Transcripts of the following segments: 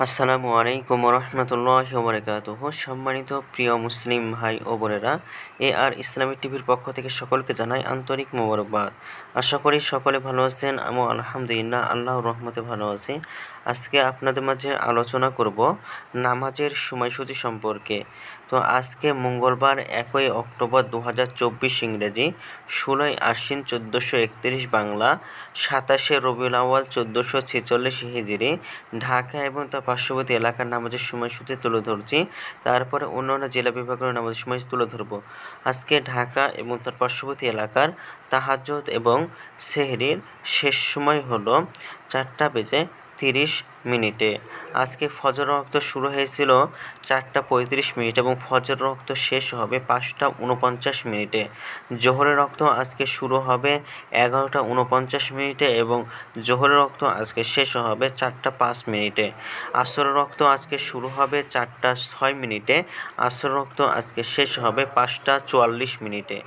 আসসালামু আলাইকুম রহমতুল্লাহ বরকাতুহ সম্মানিত প্রিয় মুসলিম ভাই ও বোনেরা, এ আর ইসলামিক টিভির পক্ষ থেকে সকলকে জানাই আন্তরিক মোবারকবাদ। আশা করি সকলে ভালো আছেন আমি আলহামদুলিল্লাহ আল্লাহ রহমতে ভালো আছি। আজকে আপনাদের মাঝে আলোচনা করব নামাজের সময়সূচি সম্পর্কে। তো আজকে মঙ্গলবার একই অক্টোবর দু হাজার চব্বিশ ইংরেজি, ষোলোই আশ্বিন চোদ্দোশো একত্রিশ বাংলা, সাতাশে রবিউল আওয়াল চোদ্দোশো ছেচল্লিশ হিজড়ি ঢাকা এবং তার পার্শ্ববর্তী এলাকার নামাজের সময়সূচি তুলে ধরছি। তারপরে অন্য অন্য জেলা বিভাগের নামাজের সময় তুলে ধরবো। আজকে ঢাকা এবং তার পার্শ্ববর্তী এলাকার তাহাজত এবং শেহরির শেষ সময় হলো চারটা বেজে তিরিশ মিনিটে। আজকে ফজর রক্ত শুরু হয়েছিল চারটা পঁয়ত্রিশ মিনিট এবং ফজর রক্ত শেষ হবে পাঁচটা উনপঞ্চাশ মিনিটে। জোহরের রক্ত আজকে শুরু হবে এগারোটা উনপঞ্চাশ মিনিটে এবং জোহরের রক্ত আজকে শেষ হবে চারটা পাঁচ মিনিটে। আসর রক্ত আজকে শুরু হবে চারটা ছয় মিনিটে। আসর রক্ত আজকে শেষ হবে পাঁচটা চুয়াল্লিশ মিনিটে।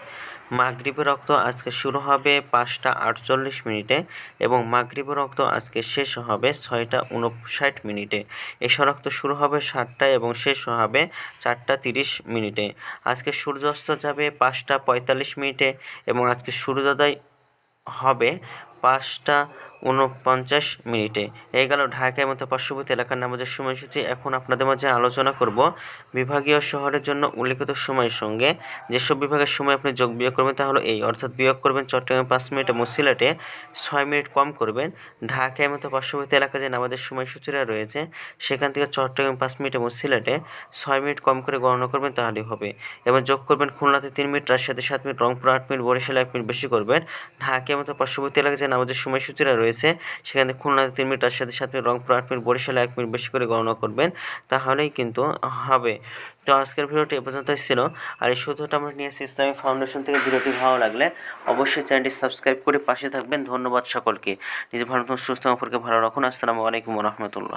মাগরিবের রক্ত আজকে শুরু হবে পাঁচটা আটচল্লিশ মিনিটে এবং মাগরিবের রক্ত আজকে শেষ হবে ছয়টা উনষাট মিনিটে। এসব রক্ত শুরু হবে সাতটা এবং শেষ হবে চারটা তিরিশ মিনিটে। আজকে সূর্যাস্ত যাবে পাঁচটা পঁয়তাল্লিশ মিনিটে এবং আজকে সূর্যোদয় হবে পাঁচটা উনপঞ্চাশ মিনিটে। এই গেল ঢাকায় মতো পার্শ্ববর্তী এলাকার নামাজের সময়সূচি। এখন আপনাদের মাঝে আলোচনা করব বিভাগীয় শহরের জন্য উল্লেখিত সময়ের সঙ্গে। যেসব বিভাগের সময় আপনি যোগ বিয়োগ করবেন তাহলে এই, অর্থাৎ বিয়োগ করবেন চট্টগ্রামে পাঁচ মিনিট এবং সিলেটে ছয় মিনিট কম করবেন। ঢাকায় মতো পার্শ্ববর্তী এলাকায় যে নামাজের সময়সূচিরা রয়েছে, সেখান থেকে চট্টগ্রামে পাঁচ মিনিট এবং সিলেটে ছয় মিনিট কম করে গণনা করবেন তাহলেই হবে। এবং যোগ করবেন খুলনাতে তিন মিনিট, রাজশাহীতে সাত মিনিট, রংপুর আট মিনিট, বরিশালে এক মিনিট বেশি করবেন। ঢাকায় মতো পার্শ্ববর্তী এলাকায় যে নামাজের সময়সূচিরা রয়েছে সেখানে খুলনাতে তিন মিনিট সাথে সাত মিনিট, রংপুর আট মিনিট, বরিশালে এক মিনিট বেশি করে গণনা করবেন। তাহলেই কিন্তু হবে। তো আজকের ভিডিওটি এ পর্যন্তই ছিল। আর এই সূত্রটা আমরা নিয়ে এসেছি ইসলামী ফাউন্ডেশন থেকে। ভিডিওটি ভালো লাগলে অবশ্যই চ্যানেলটি সাবস্ক্রাইব করে পাশে থাকবেন। ধন্যবাদ সকলকে। নিজের ভালো সুস্থ সম্পর্কে ভালো রাখুন। আসসালামু আলাইকুম রহমতুল্লাহ।